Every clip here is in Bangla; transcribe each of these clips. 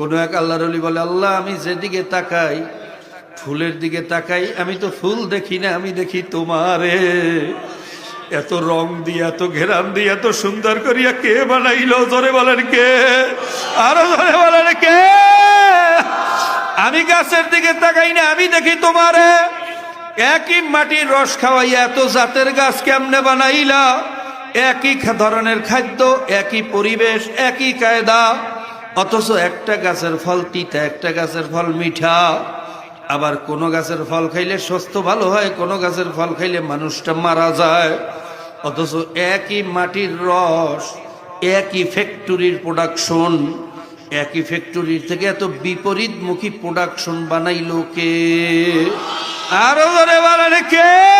কোন এক আল্লাহর অলি বলে, আল্লাহ, আমি যেদিকে তাকাই, ফুলের দিকে তাকাই, আমি তো ফুল দেখি না, আমি দেখি তোমারে। এত রং দিয়ে, এত ঘেরান দিয়ে, এত সুন্দর করিয়া কে বানাইলো? ধরে বলেন কে? আরও ধরে বলেন কে? আমি গাছের দিকে তাকাই না, আমি দেখি তোমারে। একই মাটির রস খাওয়াইয়া এত জাতের গাছ কেমনে বানাইলা? একই ধরনের খাদ্য, একই পরিবেশ, একই কায়দা। অথচ একটা গাছের ফল তিতা, একটা গাছের ফল মিঠা। আবার কোনো গাছের ফল খাইলে স্বাস্থ্য ভালো হয়, কোনো গাছের ফল খাইলে মানুষটা মারা যায়। অথচ একই মাটির রস, একই ফ্যাক্টরির প্রোডাকশন একই ফ্যাক্টরির থেকে এত বিপরীতমুখী প্রোডাকশন বানাইলো কে? আরও ধরে বলেন কে?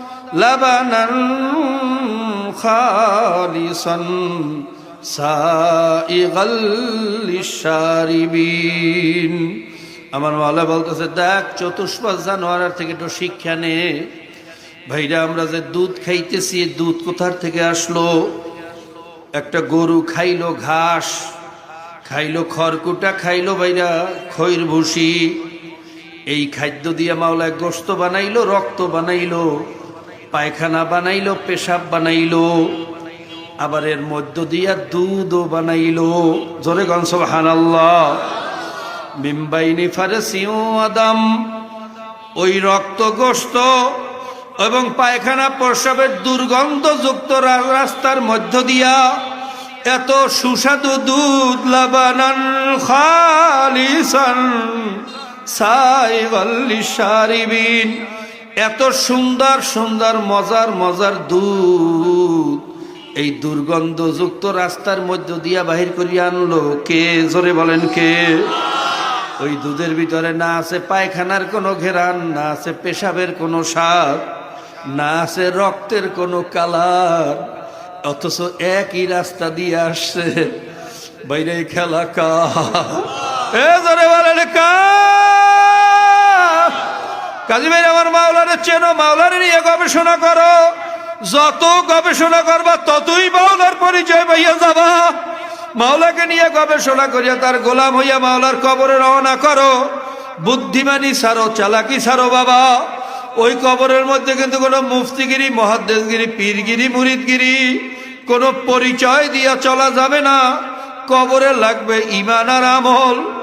لبنا خالصا سائغا للشاربين আমার মালা বলতেছে দেখ চতুষ্পাশ জানোয়ার থেকে একটু শিক্ষা নে ভাইরা আমরা যে দুধ খাইতেছি এই দুধ কোথার থেকে আসলো একটা গরু খাইলো ঘাস খাইলো খড়কুটা খাইলো ভাইরা খৈর ভুসি এই খাদ্য দিয়ে মাওলায় গোস্ত বানাইলো রক্ত বানাইলো পায়খানা বানাইলো, পেশাব বানাইলো, আবার এর মধ্য দিয়া দুধও বানাইলো। জোরে গনসব হানাল্লাহ মিম্বাইনি ফারসিও আদম, ওই রক্ত গোস্ত এবং পায়খানা প্রসবের দুর্গন্ধযুক্ত রাস্তার মধ্য দিয়া এত সুস্বাদু দুধ লাবানান খালিসান সাইবিন এত সুন্দর সুন্দর, মজার মজার দুধ। এই দুর্গন্ধযুক্ত রাস্তার মধ্য দিয়া বাহির করিয়া আনলো। কে জোরে বলেন কে? ওই দুধের ভিতরে না আছে পায়খানার কোনো ঘেরান, না আছে পেশাবের কোনো স্বাদ, না আছে রক্তের কোনো কালার। অথচ একই রাস্তা দিয়ে আসছে। বাইরে খেলা কা এ জোরে বলেন কা কাজী ভাই আমার মাওলারে চেনো, মাওলারে নিয়ে গবেষণা করো। যত গবেষণা করবা, ততই মাওলার পরিচয় পাইয়া যাবা। মাওলাকে নিয়ে গবেষণা করিয়া তার গোলাম হইয়া মাওলার কবরে রওনা করো। বুদ্ধিমানি সারো চালাকি সারো বাবা। ওই কবরের মধ্যে কিন্তু কোনো মুফতিগিরি, মহাদ্দেশগিরি, পীরগিরি, মুরিদগিরি কোনো পরিচয় দিয়া চলা যাবে না। কবরে লাগবে ইমান আর আমল।